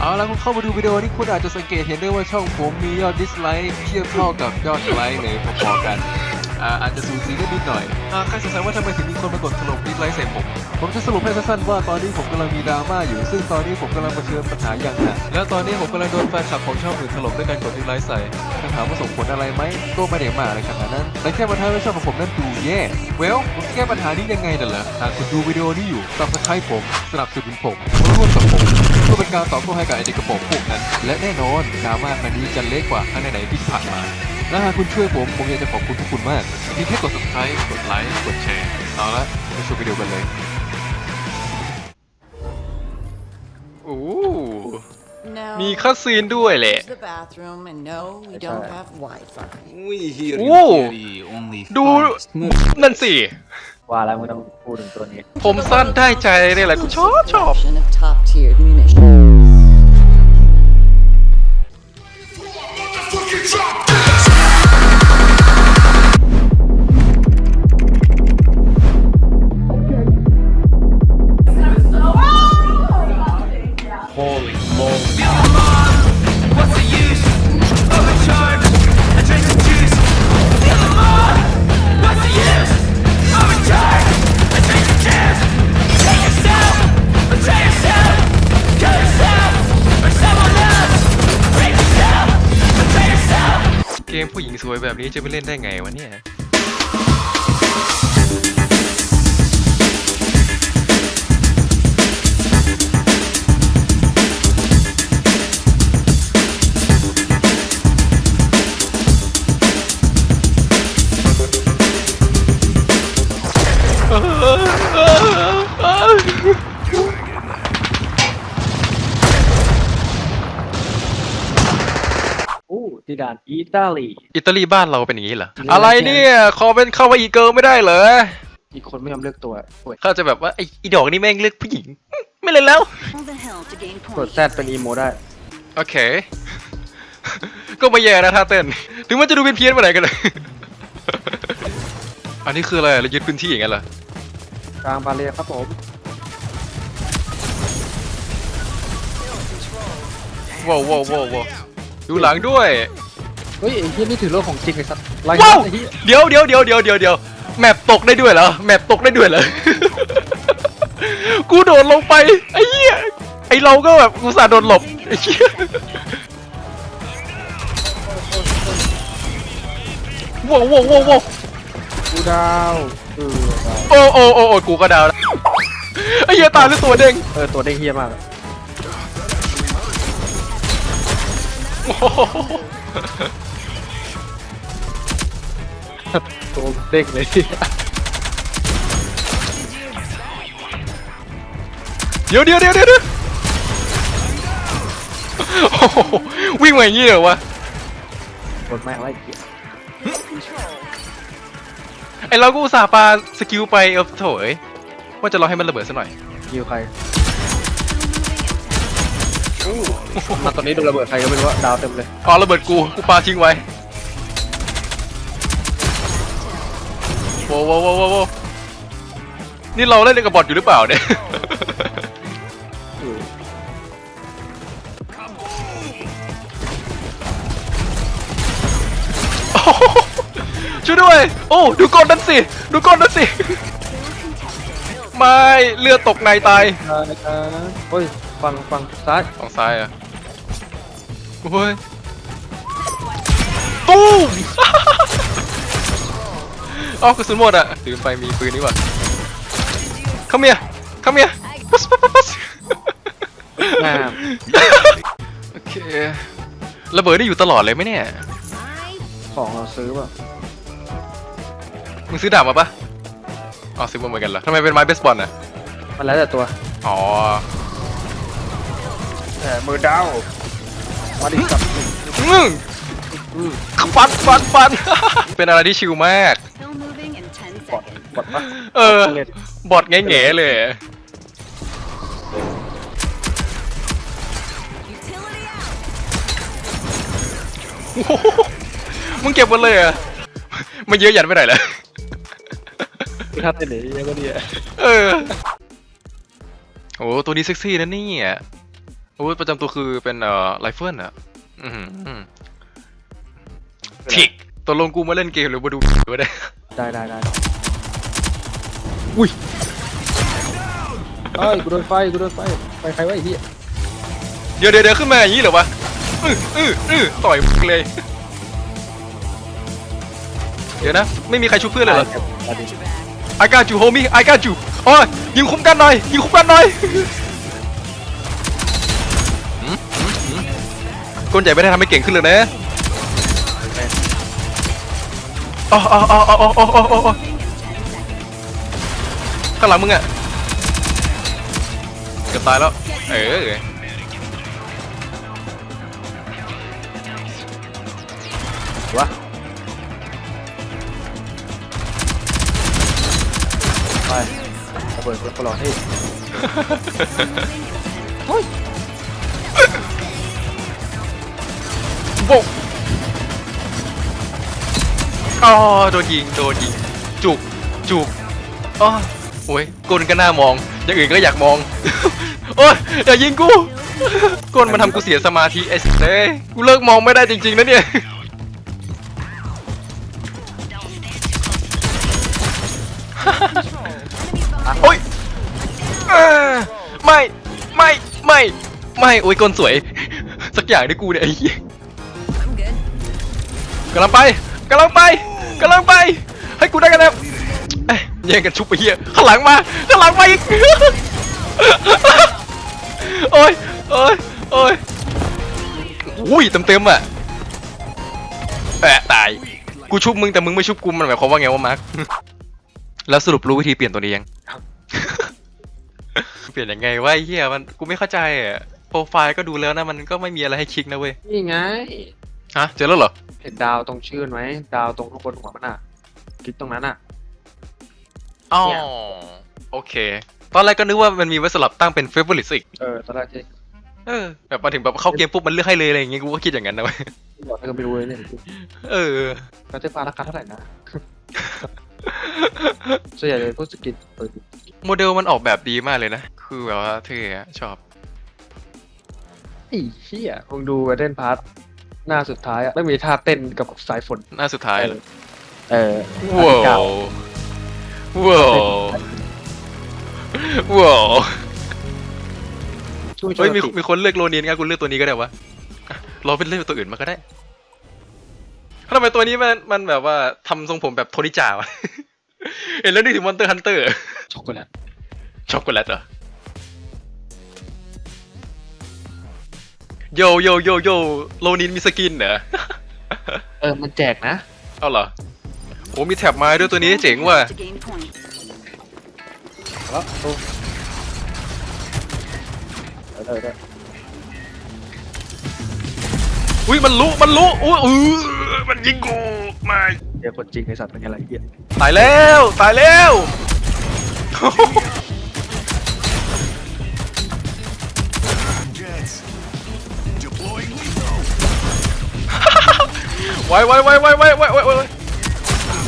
เอาละคุณเข้ามาดูวิดีโอนี้คุณอาจจะสังเกตเห็นได้ว่าช่องผมมียอดดิสไลค์เทียบเท่ากับยอดไลค์เลยพอๆกันอ่าอาจจะสูสีกันนิดหน่อยอ่าใครสงสัยว่าทำไมถึงมีคนมากดถล่มดิสไลค์ใส่ผม ผมจะสรุปให้สั้นๆว่าตอนนี้ผมกำลังมีดราม่าอยู่ ซึ่งตอนนี้ผมกำลังเผชิญปัญหาอย่างหนัก และตอนนี้ผมกำลังโดนแฟนคลับของช่องอื่นถล่มด้วยการกดดิสไลค์ใส่ถ้าถามว่าส่งผลอะไรไหมก็ไม่ได้มากอะไรขนาดนั้น แต่แค่มาทำให้ช่องของผมนั้นดูแย่ เวลผมแก้ปัญหานี้ยังไงน่ะเหรอหากคุณดูวิดีโอนี้อยู่ซับสไครต์ผม สนับสนุนผมร่วม พื่อเป็นการตอบโต้ให้กับไอเด็กกระโปรงพวกนั้น และแน่นอนดราม่าครั้งนี้จะเล็กกว่าครั้งไหนๆที่ผ่านมาและหากคุณช่วยผม ผมอยากจะขอบคุณทุกคุณมากเพียงแค่กด subscribe กดไลค์กดแชร์เอาละไปชมวิดีโอกันเลยโอ้ No. มีคัสซีนด้วยแหละ Use the bathroom, and no, we don't have Wi-Fi. We hear you Whoa. carry only ดู finest moves. นั่นสิ ว่าแล้วมึงต้องพูดถึงตัวนี้ ผมสั้นได้ใจเนี่ยแหละกูชอบชอบ Selection of สวยแบบนี้จะไปเล่นได้ไงวะเนี่ย ด่านอิตาลี อิตาลีบ้านเราเป็นอย่างนี้เหรอเรื่องอะไรเนี่ยขอเป็นเข้ามาอีเกิร์ไม่ได้เหรอ อีกคนไม่ยอมเลือกตัวโอ้ยเขาจะแบบว่าไอ้อีดอกนี่แม่งเลือกผู้หญิง ไม่เล่นแล้ว Hold the hill to gain กด points. แซดเป็นอีโมได้ โอเค ก็ไม่แย่นะท่าเต้น ถึงมันจะดูเป็นเพี้ยนไปไหนกันเลย อันนี้คืออะไรเรายึดพื้นที่อย่างนั้นเหรอกลางบาเรียครับผมว้าวว้าวว้าวว้าวดูหลังด้วย เฮ้ยไอ้เหี้ยนี่ถือโลกของจริงไอ้สัตว์ไล่ว้าวไอ้เหี้ยเดี๋ยวเดี๋ยวเดี๋ยวเดี๋ยวเดี๋ยวเดี๋ยวแมปตกได้ด้วยเหรอแมปตกได้ด้วยเหรอ กูโดดลงไปไอ้เหี้ยไอ้เราก็แบบกูสาห์โดนหลบไอ้เหี้ยว้าวว้าวว้าวว้าวกูดาวเออดาวโอ้โอ้โอ้โอ้กูก็ดาวแล้วไอ้เหี้ยตายด้วยตัวเด้งเออตัวเด้งเฮียมากอะโอ้โห ตัวเด้งเลยเดี๋ยวเดี๋ยวเดี๋ยวเดี๋ยวเดี๋ยวโอ้โหวิ่งมาอย่างนี้เหรอวะโดนแม่งไล่เกียร์ไอเราก็อุตส่าห์ปาสกิลไปเออโถเอ้ยว่าจะรอให้มันระเบิดซะหน่อยยิวใครมาตอนนี้โดนระเบิดใครก็ไม่รู้ว่าดาวเต็มเลยอ๋อระเบิดกูกูปาทิ้งไว้ โว้วโว้วโว้วโว้วโว้วนี่เราเล่นกับบอทอยู่หรือเปล่าเนี่ยโอ้โหช่วยด้วย โอ้ดูก้นนั้นสิ ดูก้นนั้นสิ ไม่เลือดตกในตายเฮ้ยฝั่งฝั่งซ้ายฝั่งซ้ายอะโอ้ยตูม อ๋อกระสุนหมดอะถือไปมีปืนนี่หว่าเข้าเมียเข้าเมียปัสปัสปัสปัสหน้าโอเคระเบิดได้อยู่ตลอดเลยไหมเนี่ยของเราซื้อป่ะมึงซื้อดาบมาปะอ๋อซื้อมาเหมือนกันเหรอทำไมเป็นไม้เบสบอลอะมันแล้วแต่ตัวอ๋อแต่มือดาวมาดิครับอืมฟันฟันฟันเป็นอะไรที่ชิลมาก Still moving in 10บอด seconds. บอดปะเออเล่นบอดแง่ๆเลย Utility out. โอ้โหมึงเก็บหมดเลยเหรอะมันเยอะหยันไปไหนล่ะถ้าเต้นหนีเยอะก็ดีอะเออ โอ้ตัวนี้เซ็กซี่นะเนี่ยอาวุธประจำตัวคือเป็นเอ่อไรเฟิลอะอือหืออืมทิกตัวลงกูมาเล่นเกมหรือมาดูก็ได้ได้ได้ได้ อุ้ยเอ้ยกูโดนไฟกูโดนไฟไฟใครวะไอ้เหี้ยเดี๋ยวเดี๋ยวเดี๋ยวขึ้นมาอย่างนี้เหรอวะอื้ออื้ออื้อต่อยเลย เดี๋ยวนะ ไม่มีใครชุบเพื่อนเลยเหรอมาดิ I got you homie I got you โอ้ยยิงคุ้มกันหน่อย ยิงคุ้มกันหน่อยหืมหืมหืมก้นใหญ่ไม่ได้ทำให้เก่งขึ้นเลยนะอ๋ออ๋ออ๋ออ๋ออ๋ออ๋ออ๋อ ข้างหลังมึงอะเกือบตายแล้ว เออวะไประเบิดคนหลอดให้โบกอ๋อโดนยิง โดนยิง จุก จุกอ๋อ โอ้ยก้นก็น่ามอง อย่างอื่นก็อยากมอง โอ้ยอย่ายิงกู ก้นมันทำกูเสียสมาธิไอ้สัสเอ้ยกูเลิกมองไม่ได้จริงๆนะเนี่ย โอ้ยเอ้อไม่ ไม่ ไม่ ไม่ โอ้ยก้นสวย สักอย่างด้วยกูเนี่ยไอ้เหี้ย I'm good. กำลังไปกำลังไปกำลังไป ให้กูได้กันแล้วเอ้ย แย่งกันชุบไปเฮียข้างหลังมาข้างหลังมาอีกโอ้ยโอ้ยโอ้ยอุ้ยเต็มเต็มๆอะแปะตายกูชุบมึงแต่มึงไม่ชุบกูมันหมายความว่าไงวะมาร์คแล้วสรุปรู้วิธีเปลี่ยนตัวนี้ยังเปลี่ยนยังไงวะไอ้เฮียมันกูไม่เข้าใจอะโปรไฟล์ก็ดูแล้วนะมันก็ไม่มีอะไรให้คลิกนะเว้ยนี่ไงฮะเจอแล้วเหรอเห็นดาวตรงชื่อไหมดาวตรงข้างบนหัวมันอะคลิกตรงนั้นอะ อ๋อเนี่ยโอเค ตอนแรกก็นึกว่ามันมีไว้สลับตั้งเป็น favorite อีกเออตอนแรกที่เออแบบมาถึงแบบเข้าเกมปุ๊บมันเลือกให้เลยอะไรอย่างเงี้ยกูก็คิดอย่างนั้นนะเว้ยบอกให้ก็ไม่รู้เลยเนี่ยเออ กระเทฟ้าราคาเท่าไหร่นะ ส่วนใหญ่เลยพวกสกินเปิดโมเดลมันออกแบบดีมากเลยนะ คือแบบว่าเท่อะชอบ ไอ้เหี้ยมึงดูเดนพาร์ทหน้าสุดท้ายอะไม่มีท่าเต้นกับสายฝนหน้าสุดท้ายเลยเออ ว้าเก่าว ว้าวว้าวช่วยเฮ้ยมีติมีคนเลือกโรนินงั้นกูเลือกตัวนี้ก็ได้วะอะรอเป็นเลือกตัวอื่นมาก็ได้ทำไมตัวนี้มันมันแบบว่าทำทรงผมแบบโทนิจ่าวะ เห็นแล้วนึกถึงมอนเตอร์ฮันเตอร์ ช็อกโกแลตช็อกโกแลตเหรอโยโยโยโยโลนินมีสกินเหรอ เออมันแจกนะ เอาเหรอโอ้มีแท็บไม้ด้วยตัวนี้เจ๋งว่ะ To gain point. แล้วโอ้เดี๋วเดี๋อุ้ยมันลุ้มันลุ้อุ้ยเออมันยิงกูมาเดี๋ยวคนจริงไอสัตว์เป็นอะไรเหี้ยตายแล้วตายแล้วไว้ไว้ไว้ไว้ไว้ไว้ไว้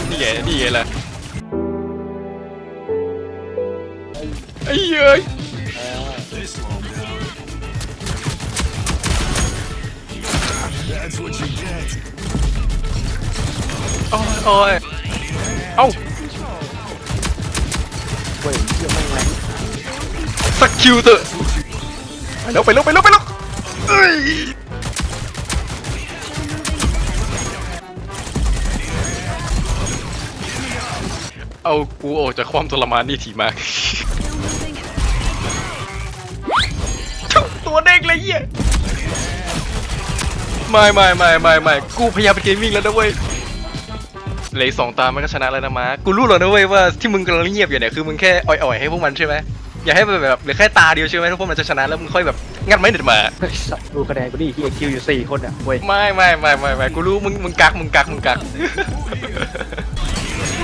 นี่ไงนี่ไงแหละ ไอ้เย้ยโอ้ยโอ้ยเอ้าเว้ยเหี้ยแม่งแรงสักคิวเถอะไปแล้วไปแล้วไปแล้วไปแล้วเอ้ยเอากูออกจากความทรมานนี่ทีมาก เด้งเลยเหี้ยไม่ไม่ไม่ไม่ไม่กูพยายามเป็นเกมมิ่งแล้วนะเว้ยเหลยสองตามันก็ชนะแล้วนะมากูรู้แล้วนะเว้ยว่าที่มึงกำลังเงียบอยู่เนี่ยคือมึงแค่อ่อยๆให้พวกมันใช่ไหมอย่าให้มันแบบเหลือแค่ตาเดียวใช่ไหมถ้าพวกมันจะชนะแล้วมึงค่อยแบบงัดไม้เด็ดมาไอ้สัตว์ดูคะแนนกูดิเฮียคิวอยู่สี่คนอะเว้ยไม่ไม่ไม่ไม่ไม่กูรู้มึงมึงกักมึงกักมึงกัก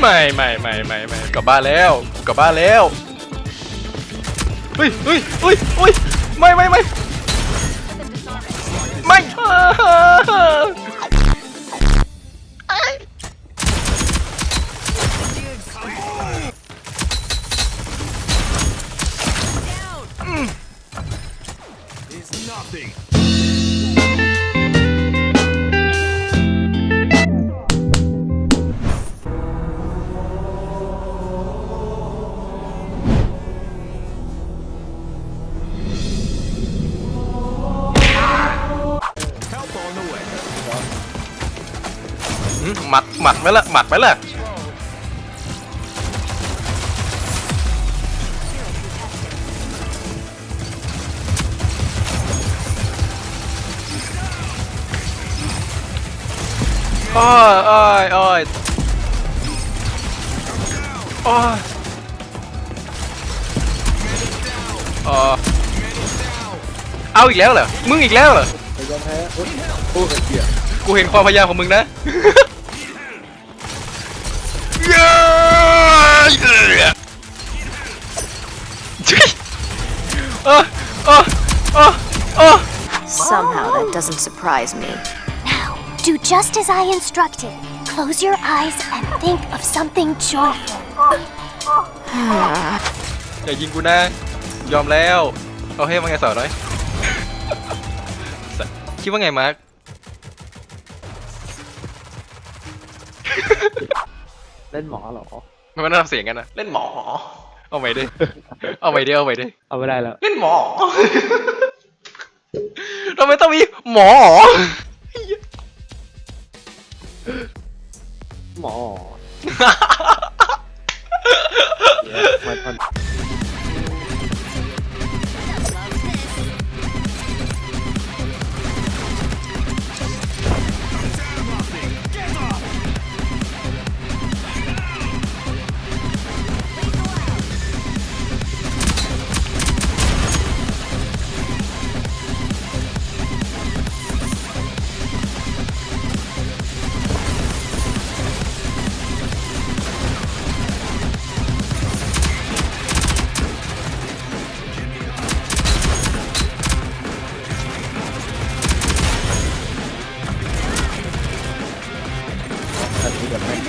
ไม่ไม่ไม่ไม่ไม่กลับบ้านแล้วกลับบ้านแล้วเฮ้ยเฮ้ยเฮ้ยเฮ้ยไม่ไม่ไม่ nothing. มัดหมัดไหมล่ะหมัดไหมล่ะโอ้ยโอ้ยโอ้ยโอ้ยอ๋อเอาอีกแล้วเหรอ มึงอีกแล้วเหรอ ไปยอมแพ้โอ้ยโอ้ยเหี้ยกูเห็นความพยายามของมึงนะ doesn't surprise me. Now, do just as I instructed. Close your eyes and think of something joyful. อย่ายิงกูนะ ยอมแล้ว เอาให้มาไงสอนหน่อย คิดว่าไงมาร์คเล่นหมอเหรอ มันไม่น่าทำเสียงกันนะ เล่นหมอ เอาใหม่ดิ เอาใหม่ดิ เอาใหม่ดิ เอาไม่ได้แล้ว เล่นหมอ ทำไมต้องมีหมอหมอมันมันอั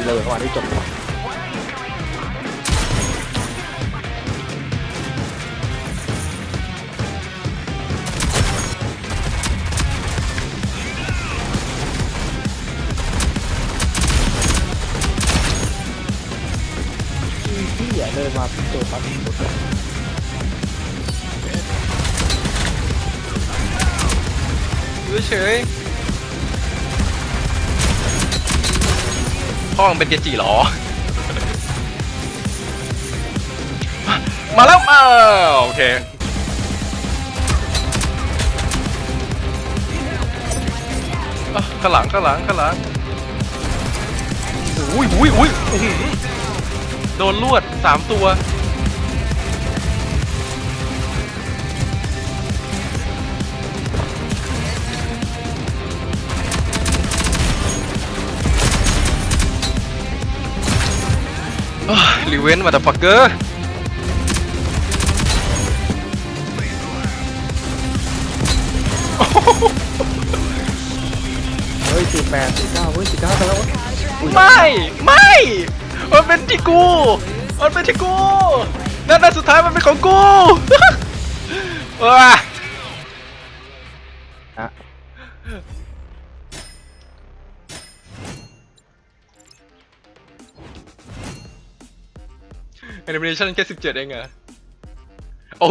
นี้แบบแม่งเลยวันที่จบที่อย่าเลยมาพิจารณาหมดเลยอยู่เฉย พ่อมึงเป็นเกจิเหรอ มาแล้วมาโอเคข้างหลังข้างหลังข้างหลังอุ้ยอุ้ยอุ้ยโดนลวดสามตัว รีเวนมาแต่ฟักเกอร์เฮ้ยสี่แปดสี่เก้าเฮ้ยสี่เก้าไปแล้วไม่ไม่มันเป็นที่กูมันเป็นที่กูนั่นนั่นสุดท้ายมันเป็นของกูว้า นิเมชันแค่สิบเจ็ดเองเหรอโอ้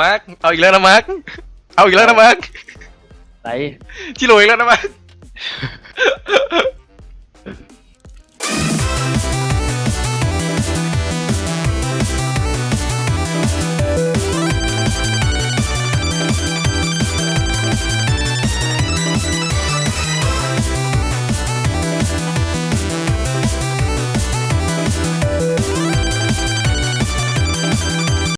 มาร์คเอาอีกแล้วนะมาร์คเอาอีกแล้วนะมาร์คไหนที่โหลอีกแล้วนะมาร์ค